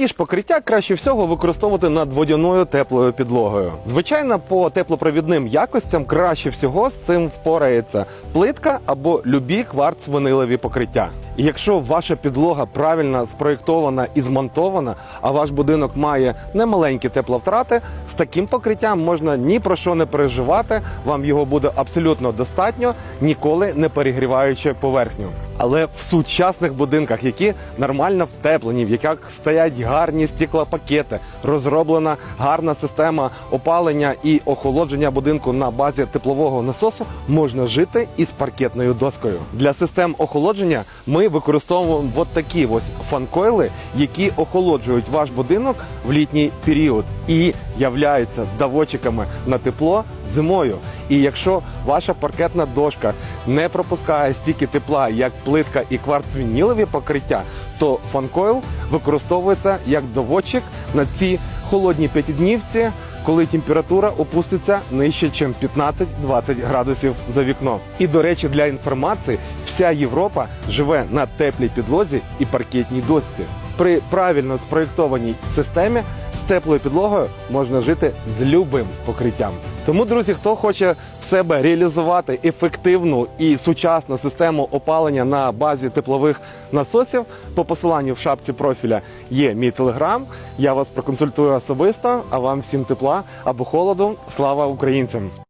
Такі ж покриття краще всього використовувати над водяною теплою підлогою. Звичайно, по теплопровідним якостям краще всього з цим впорається плитка або любі кварц-винилові покриття. І якщо ваша підлога правильно спроєктована і змонтована, а ваш будинок має немаленькі тепловтрати, з таким покриттям можна ні про що не переживати. Вам його буде абсолютно достатньо, ніколи не перегріваючи поверхню. Але в сучасних будинках, які нормально втеплені, в яких стоять гарні стеклопакети, розроблена гарна система опалення і охолодження будинку на базі теплового насосу, можна жити із паркетною доскою. Для систем охолодження ми використовуємо от такі ось фанкойли, які охолоджують ваш будинок в літній період і являються давочиками на тепло зимою. І якщо ваша паркетна дошка не пропускає стільки тепла, як плитка і кварцвінілові покриття, то фанкойл використовується як доводчик на ці холодні п'ятиднівці, коли температура опуститься нижче, ніж 15-20 градусів за вікно. І до речі, для інформації, вся Європа живе на теплій підлозі і паркетній досці. При правильно спроєктованій системі теплою підлогою можна жити з любим покриттям. Тому, друзі, хто хоче в себе реалізувати ефективну і сучасну систему опалення на базі теплових насосів, по посиланню в шапці профіля є мій телеграм. Я вас проконсультую особисто, а вам всім тепла або холоду. Слава українцям!